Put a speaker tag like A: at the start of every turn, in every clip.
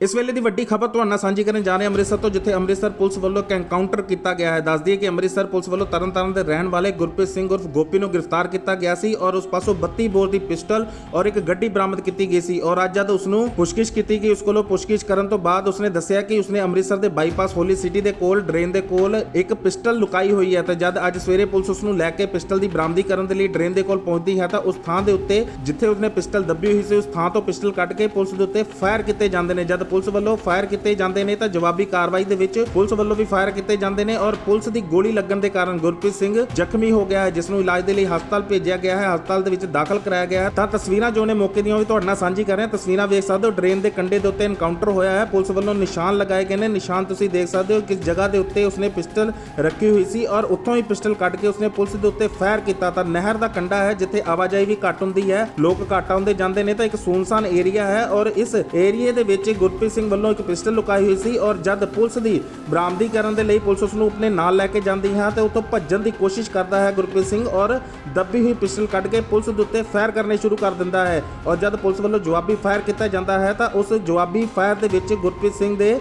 A: ਇਸ ਵੇਲੇ ਦੀ ਵੱਡੀ ਖਬਰ ਤੁਹਾਨੂੰ ਨਾਲ ਸਾਂਝੀ ਕਰਨ ਜਾ ਰਹੇ ਅੰਮ੍ਰਿਤਸਰ ਤੋਂ, ਜਿੱਥੇ ਅੰਮ੍ਰਿਤਸਰ ਪੁਲਿਸ ਵੱਲੋਂ ਇੱਕ ਐਨਕਾਊਂਟਰ ਕੀਤਾ ਗਿਆ ਹੈ। ਦੱਸਦੀ ਹੈ ਕਿ ਅੰਮ੍ਰਿਤਸਰ ਪੁਲਿਸ ਵੱਲੋਂ ਤਰਨਤਾਰਨ ਦੇ ਰਹਿਣ ਵਾਲੇ ਗੁਰਪ੍ਰੀਤ ਸਿੰਘ ਉਰਫ ਗੋਪੀ ਨੂੰ ਗ੍ਰਿਫਤਾਰ ਕੀਤਾ ਗਿਆ ਸੀ ਔਰ ਉਸ ਪਾਸੋਂ 32 ਬੋਰ ਦੀ ਪਿਸਟਲ ਔਰ ਇੱਕ ਗੱਡੀ ਬਰਾਮਦ ਕੀਤੀ ਗਈ ਸੀ ਔਰ ਅੱਜ ਜਦ ਉਸ ਨੂੰ ਪੁੱਛਗਿੱਛ ਕੀਤੀ ਗਈ, ਉਸ ਕੋਲੋਂ ਪੁੱਛਗਿੱਛ ਕਰਨ ਤੋਂ ਬਾਅਦ ਉਸਨੇ ਦੱਸਿਆ ਕਿ ਉਸਨੇ ਅੰਮ੍ਰਿਤਸਰ ਦੇ ਬਾਈਪਾਸ ਹੋਲੀ ਸਿਟੀ ਦੇ ਕੋਲ, ਡਰੇਨ ਦੇ ਕੋਲ ਇੱਕ ਪਿਸਟਲ ਲੁਕਾਈ ਹੋਈ ਹੈ ਤੇ ਜਦ ਅੱਜ ਸਵੇਰੇ ਪੁਲਿਸ ਉਸ ਨੂੰ ਲੈ ਕੇ ਪਿਸਟਲ ਦੀ ਬਰਾਮਦੀ ਕਰਨ ਦੇ ਲਈ ਡਰੇਨ ਦੇ ਕੋਲ ਪਹੁੰਚਦੀ ਹੈ ਤਾਂ ਉਸ ਥਾਂ ਦੇ ਉੱਤੇ ਜਿੱਥੇ ਉਸਨੇ ਪਿਸਟਲ ਦੱਬੀ ਹੋਈ ਸੀ, ਉਸ ਥਾਂ ਤੋਂ ਪਿਸਟਲ ਕੱਢ ਕੇ ਪੁਲਿਸ ਦੇ ਉੱਤੇ ਫਾਇਰ ਕੀਤੇ ਜਾਂਦੇ ਨੇ। ਜਦ ਪੁਲਿਸ ਵੱਲੋਂ ਫਾਇਰ ਕੀਤੇ ਜਾਂਦੇ ਨੇ ਤਾਂ ਜਵਾਬੀ ਕਾਰਵਾਈ ਦੇ ਵਿੱਚ ਪੁਲਿਸ ਵੱਲੋਂ ਵੀ ਫਾਇਰ ਕੀਤੇ ਜਾਂਦੇ ਨੇ ਔਰ ਪੁਲਿਸ ਦੀ ਗੋਲੀ ਲੱਗਣ ਦੇ ਕਾਰਨ ਗੁਰਪ੍ਰੀਤ ਸਿੰਘ ਜ਼ਖਮੀ ਹੋ ਗਿਆ ਹੈ, ਜਿਸ ਨੂੰ ਇਲਾਜ ਦੇ ਲਈ ਹਸਪਤਾਲ ਭੇਜਿਆ ਗਿਆ ਹੈ। ਹਸਪਤਾਲ ਦੇ ਵਿੱਚ ਦਾਖਲ ਕਰਾਇਆ ਗਿਆ ਹੈ। ਤਾਂ ਤਸਵੀਰਾਂ ਜੋ ਨੇ ਮੌਕੇ ਦੀਆਂ ਵੀ ਤੁਹਾਡੇ ਨਾਲ ਸਾਂਝੀ ਕਰ ਰਹੇ ਹਾਂ। ਤਸਵੀਰਾਂ ਵੇਖ ਸਕਦੇ ਹੋ, ਡਰੇਨ ਦੇ ਕੰਢੇ ਦੇ ਉੱਤੇ ਐਨਕਾਊਂਟਰ ਹੋਇਆ ਹੈ। ਪੁਲਿਸ ਵੱਲੋਂ ਨਿਸ਼ਾਨ ਲਗਾਏ ਗਏ ਨੇ। ਨਿਸ਼ਾਨ ਤੁਸੀਂ ਦੇਖ ਸਕਦੇ ਹੋ ਕਿਸ ਜਗ੍ਹਾ ਦੇ ਉੱਤੇ ਉਸਨੇ ਪਿਸਟਲ ਰੱਖੀ ਹੋਈ ਸੀ ਔਰ ਉੱਥੋਂ ਹੀ ਪਿਸਟਲ ਕੱਢ ਕੇ ਉਸਨੇ ਪੁਲਿਸ ਦੇ ਉੱਤੇ ਫਾਇਰ ਕੀਤਾ। ਤਾਂ ਨਹਿਰ ਦਾ ਕੰਢਾ ਹੈ, ਜਿੱਥੇ ਆਵਾਜਾਈ ਵੀ ਘੱਟ ਹੁੰਦੀ ਹੈ। ਲੋਕ ਘੱਟ ਆਉਂਦੇ ਜਾਂਦੇ ਨੇ ਤਾਂ ਇੱਕ ਸੂਨਸਾਨ ਏਰੀਆ ਹੈ ਔਰ ਇਸ ਏਰੀਏ ਦੇ ਵਿੱਚ ਗੁਰਪ੍ਰੀਤ ਸਿੰਘ ਵੱਲੋਂ ਇੱਕ ਪਿਸਟਲ ਲੁਕਾਈ ਹੋਈ ਸੀ ਔਰ ਜਦ ਪੁਲਿਸ ਦੀ ਬਰਾਮਦੀ ਕਰਨ ਦੇ ਲਈ ਪੁਲਿਸ ਉਸ ਨੂੰ ਆਪਣੇ ਨਾਲ ਲੈ ਕੇ ਜਾਂਦੀ ਹੈ ਤੇ ਉੱਥੋਂ ਭੱਜਣ ਦੀ ਕੋਸ਼ਿਸ਼ ਕਰਦਾ ਹੈ ਗੁਰਪ੍ਰੀਤ ਸਿੰਘ ਔਰ ਦੱਬੀ ਹੋਈ ਪਿਸਟਲ ਕੱਢ ਕੇ ਪੁਲਿਸ ਦੇ ਉੱਤੇ ਫਾਇਰ ਕਰਨੇ ਸ਼ੁਰੂ ਕਰ ਦਿੰਦਾ ਹੈ। ਔਰ ਜਦ ਪੁਲਿਸ ਵੱਲੋਂ ਜਵਾਬੀ ਫਾਇਰ ਕੀਤਾ ਜਾਂਦਾ ਹੈ ਤਾਂ ਉਸ ਜਵਾਬੀ ਫਾਇਰ ਦੇ ਵਿੱਚ ਗੁਰਪ੍ਰੀਤ ਸਿੰਘ ਦੇ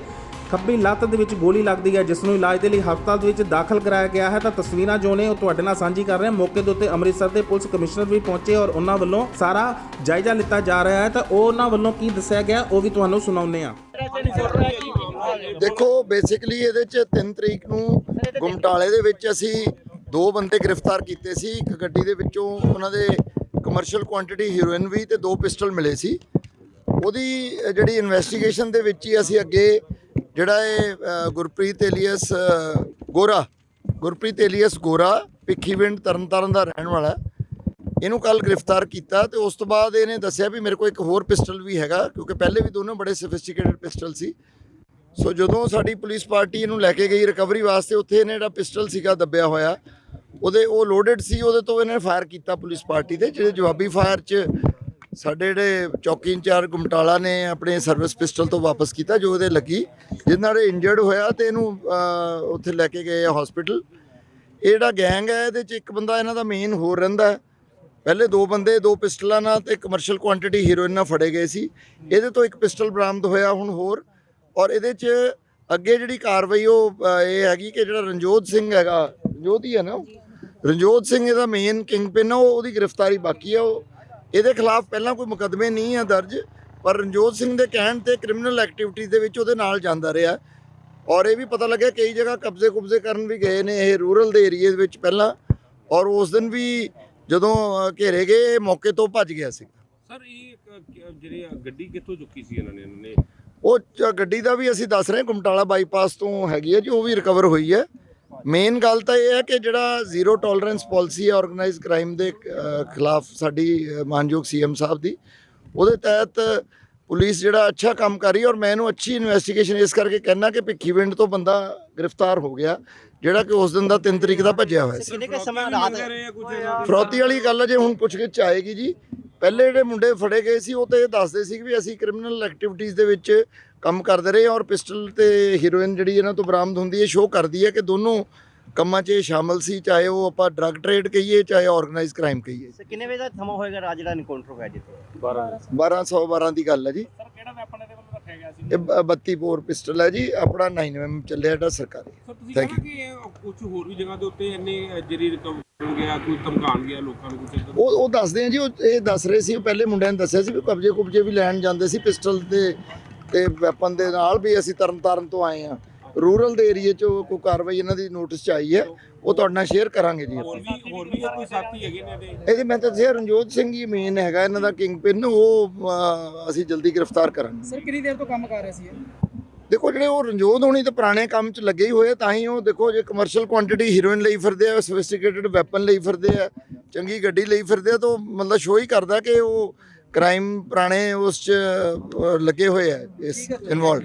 A: ਖੱਬੀ ਲੱਤ ਦੇ ਵਿੱਚ ਗੋਲੀ ਲੱਗਦੀ ਹੈ, ਜਿਸ ਨੂੰ ਇਲਾਜ ਦੇ ਲਈ ਹਸਪਤਾਲ ਦੇ ਵਿੱਚ ਦਾਖਲ ਕਰਾਇਆ ਗਿਆ ਹੈ। ਤਾਂ ਤਸਵੀਰਾਂ ਜੋ ਨੇ, ਉਹ ਤੁਹਾਡੇ ਨਾਲ ਸਾਂਝੀ ਕਰ ਰਹੇ ਹਾਂ। ਮੌਕੇ ਦੇ ਉੱਤੇ ਅੰਮ੍ਰਿਤਸਰ ਦੇ ਪੁਲਿਸ ਕਮਿਸ਼ਨਰ ਵੀ ਪਹੁੰਚੇ ਔਰ ਉਹਨਾਂ ਵੱਲੋਂ ਸਾਰਾ ਜਾਇਜ਼ਾ ਲਿੱਤਾ ਜਾ ਰਿਹਾ ਹੈ। ਤਾਂ ਉਹਨਾਂ ਵੱਲੋਂ ਕੀ ਦੱਸਿਆ ਗਿਆ, ਉਹ ਵੀ ਤੁਹਾਨੂੰ ਸੁਣਾਉਂਦੇ ਹਾਂ।
B: ਦੇਖੋ ਬੇਸਿਕਲੀ ਇਹਦੇ ਚ 3 ਤਰੀਕ ਨੂੰ ਗੁਮਟਾਲੇ ਦੇ ਵਿੱਚ ਅਸੀਂ ਦੋ ਬੰਦੇ ਗ੍ਰਿਫਤਾਰ ਕੀਤੇ ਸੀ। ਇੱਕ ਗੱਡੀ ਦੇ ਵਿੱਚੋਂ ਉਹਨਾਂ ਦੇ ਕਮਰਸ਼ੀਅਲ ਕੁਆਂਟੀਟੀ ਹੀਰੋਇਨ ਵੀ ਤੇ ਦੋ ਪਿਸਟਲ ਮਿਲੇ ਸੀ। ਉਹਦੀ ਜਿਹੜੀ ਇਨਵੈਸਟੀਗੇਸ਼ਨ ਦੇ ਵਿੱਚ ਹੀ ਅਸੀਂ ਅੱਗੇ ਜਿਹੜਾ ਇਹ ਗੁਰਪ੍ਰੀਤ ਏਲੀਅਸ ਗੋਰਾ, ਗੁਰਪ੍ਰੀਤ ਏਲੀਅਸ ਗੋਰਾ ਭਿੱਖੀਵਿੰਡ ਤਰਨਤਾਰਨ ਦਾ ਰਹਿਣ ਵਾਲਾ ਇਹਨੂੰ ਕੱਲ ਗ੍ਰਿਫਤਾਰ ਕੀਤਾ ਤੇ ਉਸ ਤੋਂ ਬਾਅਦ ਇਹਨੇ ਦੱਸਿਆ ਵੀ ਮੇਰੇ ਕੋਲ ਇੱਕ ਹੋਰ ਪਿਸਟਲ ਵੀ ਹੈਗਾ, ਕਿਉਂਕਿ ਪਹਿਲੇ ਵੀ ਦੋਨੋਂ ਬੜੇ ਸੋਫਿਸਟੀਕੇਟਡ ਪਿਸਟਲ ਸੀ। ਸੋ ਜਦੋਂ ਸਾਡੀ ਪੁਲਿਸ ਪਾਰਟੀ ਇਹਨੂੰ ਲੈ ਕੇ ਗਈ ਰਿਕਵਰੀ ਵਾਸਤੇ, ਉੱਥੇ ਇਹਨੇ ਜਿਹੜਾ ਪਿਸਟਲ ਸੀਗਾ ਦੱਬਿਆ ਹੋਇਆ, ਉਹਦੇ ਉਹ ਲੋਡਡ ਸੀ, ਉਹਦੇ ਤੋਂ ਇਹਨੇ ਫਾਇਰ ਕੀਤਾ ਪੁਲਿਸ ਪਾਰਟੀ ਤੇ, ਜਿਹੜੇ ਜਵਾਬੀ ਫਾਇਰ 'ਚ ਸਾਡੇ ਜਿਹੜੇ ਚੌਕੀ ਇੰਚਾਰਜ ਗੁਮਟਾਲਾ ਨੇ ਆਪਣੇ ਸਰਵਿਸ ਪਿਸਟਲ ਤੋਂ ਵਾਪਸ ਕੀਤਾ, ਜੋ ਉਹਦੇ ਲੱਗੀ ਜਿਹਦੇ ਨਾਲ ਇਹ ਇੰਜਰਡ ਹੋਇਆ ਤੇ ਇਹਨੂੰ ਉੱਥੇ ਲੈ ਕੇ ਗਏ ਆ ਹਸਪੀਟਲ ਇਹ ਜਿਹੜਾ ਗੈਂਗ ਹੈ, ਇਹਦੇ 'ਚ ਇੱਕ ਬੰਦਾ ਇਹਨਾਂ ਦਾ ਮੇਨ ਹੋਰ ਰਹਿੰਦਾ ਪਹਿਲੇ ਦੋ ਬੰਦੇ, ਦੋ ਪਿਸਟਲਾਂ ਨਾਲ ਤੇ ਕਮਰਸ਼ੀਅਲ ਕੁਆਂਟੀਟੀ ਹੀਰੋਇਨ ਨਾਲ ਫੜੇ ਗਏ ਸੀ। ਇਹਦੇ ਤੋਂ ਇੱਕ ਪਿਸਟਲ ਬਰਾਮਦ ਹੋਇਆ ਹੁਣ ਹੋਰ। ਔਰ ਇਹਦੇ 'ਚ ਅੱਗੇ ਜਿਹੜੀ ਕਾਰਵਾਈ ਉਹ ਇਹ ਹੈਗੀ ਕਿ ਜਿਹੜਾ ਰਣਜੋਤ ਸਿੰਘ ਹੈਗਾ, ਰਣਜੋਤ ਹੀ ਹੈ ਨਾ ਰਣਜੋਤ ਸਿੰਘ ਇਹਦਾ ਮੇਨ ਕਿੰਗਪਿਨ ਆ, ਉਹ- ਉਹਦੀ ਗ੍ਰਿਫਤਾਰੀ ਬਾਕੀ ਆ, ਉਹ ਇਹਦੇ ਖਿਲਾਫ ਪਹਿਲਾਂ ਕੋਈ ਮੁਕੱਦਮੇ ਨਹੀਂ ਆ ਦਰਜ ਪਰ ਰਣਜੋਤ ਸਿੰਘ ਦੇ ਕਹਿਣ ਤੇ ਕ੍ਰਿਮੀਨਲ ਐਕਟੀਵਿਟੀਜ਼ ਦੇ ਵਿੱਚ ਉਹਦੇ ਨਾਲ ਜਾਂਦਾ ਰਿਹਾ। ਔਰ ਇਹ ਵੀ ਪਤਾ ਲੱਗਿਆ ਕਈ ਜਗ੍ਹਾ ਕਬਜ਼ੇ ਕੁਬਜ਼ੇ ਕਰਨ ਵੀ ਗਏ ਨੇ ਇਹ ਰੂਰਲ ਦੇ ਏਰੀਏ ਦੇ ਵਿੱਚ ਪਹਿਲਾਂ। ਔਰ ਉਸ ਦਿਨ ਵੀ ਜਦੋਂ ਘੇਰੇ ਗਏ ਮੌਕੇ ਤੋਂ ਭੱਜ ਗਿਆ ਸੀ।
C: ਸਰ ਇਹ ਜਿਹੜੀ ਗੱਡੀ ਕਿੱਥੋਂ ਚੁੱਕੀ ਸੀ ਇਹਨਾਂ ਨੇ? ਇਹਨਾਂ ਨੇ
B: ਉਹ ਗੱਡੀ ਦਾ ਵੀ ਅਸੀਂ ਦੱਸ ਰਹੇ ਹਾਂ ਗੁਮਟਾਲਾ ਬਾਈਪਾਸ ਤੋਂ ਹੈਗੀ ਹੈ ਜੀ ਉਹ ਵੀ ਰਿਕਵਰ ਹੋਈ ਹੈ। ਮੇਨ ਗੱਲ ਤਾਂ ਇਹ ਹੈ ਕਿ ਜਿਹੜਾ ਜ਼ੀਰੋ ਟੋਲਰੈਂਸ ਪਾਲਿਸੀ ਹੈ ਆਰਗੇਨਾਈਜ਼ ਕ੍ਰਾਈਮ ਦੇ ਖਿਲਾਫ ਸਾਡੀ ਮਾਨਯੋਗ ਸੀਐਮ ਸਾਹਿਬ ਦੀ ਉਹਦੇ ਤਹਿਤ ਪੁਲਿਸ ਜਿਹੜਾ ਅੱਛਾ ਕੰਮ ਕਰ ਰਹੀ ਔਰ ਮੈਂ ਇਹਨੂੰ ਅੱਛੀ ਇਨਵੈਸਟੀਗੇਸ਼ਨ ਇਸ ਕਰਕੇ ਕਹਿਣਾ ਕਿ ਭਿੱਖੀਵਿੰਡ ਤੋਂ ਬੰਦਾ ਗ੍ਰਿਫਤਾਰ ਹੋ ਗਿਆ ਜਿਹੜਾ ਕਿ ਉਸ ਦਿਨ ਦਾ 3 ਤਰੀਕ ਦਾ ਭੱਜਿਆ ਹੋਇਆ ਸੀ
D: ਕੁ?
B: ਫਰੋਤੀ ਵਾਲੀ ਗੱਲ ਹੈ ਜੇ ਹੁਣ ਪੁੱਛਗਿੱਛ ਆਏਗੀ ਜੀ ਪਹਿਲੇ ਜਿਹੜੇ ਮੁੰਡੇ ਫੜੇ ਗਏ ਸੀ ਉਹ ਤੇ ਇਹ ਦੱਸਦੇ ਸੀ ਕਿ ਵੀ ਅਸੀਂ ਕ੍ਰਿਮੀਨਲ ਐਕਟੀਵਿਟੀਜ਼ ਦੇ ਵਿੱਚ ਕੰਮ ਕਰਦੇ ਰਹੇ ਔਰ ਪਿਸਟਲ ਤੇ ਹੀਰੋਇਨ ਜਿਹੜੀ ਇਹਨਾਂ ਤੋਂ ਬਰਾਮਦ ਹੁੰਦੀ ਹੈ ਸ਼ੋਅ ਕਰਦੀ ਹੈ ਕਿ ਦੋਨੋਂ ਕੰਮਾਂ 'ਚ ਇਹ ਸ਼ਾਮਲ ਸੀ ਚਾਹੇ ਉਹ ਆਪਾਂ ਡਰੱਗ ਟ੍ਰੇਡ ਕਹੀਏ ਚਾਹੇ ਆਰਗੇਨਾਈਜ਼ ਕ੍ਰਾਈਮ ਕਹੀਏ।
D: ਕਿੰਨੇ ਵਜੇ ਦਾ ਸਮਾਂ ਹੋਏਗਾ ਰਾਤ ਜਿਹੜਾ ਐਨਕਾਊਂਟਰ ਹੋਇਆ ਜਿੱਥੇ?
B: 1212 ਦੀ ਗੱਲ ਹੈ ਜੀ।
C: ਸਰ ਕਿਹੜਾ ਵੈਪਨ ਇਹਦੇ ਵੱਲੋਂ ਰੱਖਿਆ ਗਿਆ ਸੀ?
B: ਇਹ ਬ- 32 ਬੋਰ ਪਿਸਟਲ ਹੈ ਜੀ ਆਪਣਾ 9mm ਚੱਲਿਆ ਜਿਹੜਾ ਸਰਕਾਰੀ।
C: ਸਰ ਤੁਸੀਂ
B: Thank
C: ਕਹਿੰਦੇ ਕਿ ਕੁਝ ਹੋਰ ਵੀ ਜਗ੍ਹਾ ਦੇ ਉੱਤੇ ਇੰਨੇ ਜਿਹੜੀ ਰਿਕਵਰ ਗਿਆ ਕੋਈ ਧਮਕਾਣ ਗਿਆ ਲੋਕਾਂ ਨੂੰ ਕੁਝ
B: ਉਹ ਉਹ ਦੱਸਦੇ ਆ ਜੀ ਉਹ ਇਹ ਦੱਸ ਰਹੇ ਸੀ ਉਹ ਪਹਿਲੇ ਮੁੰਡਿਆਂ ਨੇ ਦੱਸਿਆ ਸੀ ਵੀ ਕਬਜ਼ੇ ਕੁਬਜ਼ੇ ਵੀ ਲੈਣ ਜਾਂਦੇ ਸੀ ਪਿਸਟਲ ਤੇ ਤੇ ਵੈਪਨ ਦੇ ਨਾਲ ਵੀ ਅਸੀਂ ਤਰਨਤਾਰਨ ਤੋਂ ਆਏ ਆ ਰੂਰਲ ਦੇ ਏਰੀਏ 'ਚ ਕੋਈ ਕਾਰਵਾਈ ਇਹਨਾਂ ਦੀ ਨੋਟਿਸ 'ਚ ਆਈ ਹੈ। ਉਹ ਤੁਹਾਡੇ ਨਾਲ ਸ਼ੇਅਰ ਕਰਾਂਗੇ ਜੀ
C: ਹੋਰ ਵੀ ਹੋਰ ਵੀ ਕੋਈ ਸਾਥੀ ਹੈਗੇ ਨੇ ਇਹਦੇ?
B: ਇਹਦੇ ਮੈਂ ਤਾਂ ਦੱਸਿਆ ਰਣਜੋਤ ਸਿੰਘ ਹੀ ਮੇਨ ਹੈਗਾ ਇਹਨਾਂ ਦਾ ਕਿੰਗ ਪਿਨ ਉਹ ਅਸੀਂ ਜਲਦੀ ਗ੍ਰਿਫਤਾਰ ਕਰਾਂਗੇ।
E: ਸਰ ਕਿੰਨੀ ਦੇਰ ਤੋਂ ਕੰਮ ਕਰ ਰਹੇ ਸੀ ਇਹ?
B: ਦੇਖੋ ਜਿਹੜੇ ਉਹ ਰਣਜੋਤ ਹੋਣੀ ਤਾਂ ਪੁਰਾਣੇ ਕੰਮ 'ਚ ਲੱਗੇ ਹੀ ਹੋਏ ਤਾਂ ਹੀ ਉਹ ਦੇਖੋ ਜੇ ਕਮਰਸ਼ੀਅਲ ਕੁਆਂਟੀਟੀ ਹੀਰੋਇਨ ਲਈ ਫਿਰਦੇ ਆ ਸੋਫਿਸਟੀਕੇਟਡ ਵੈਪਨ ਲਈ ਫਿਰਦੇ ਆ ਚੰਗੀ ਗੱਡੀ ਲਈ ਫਿਰਦੇ ਆ ਤਾਂ ਉਹ ਮਤਲਬ ਸ਼ੋਅ ਹੀ ਕਰਦਾ ਕਿ ਉਹ ਕ੍ਰਾਈਮ ਪੁਰਾਣੇ ਉਸ 'ਚ ਲੱਗੇ ਹੋਏ ਆ ਇਸ ਇਨਵੋਲਡ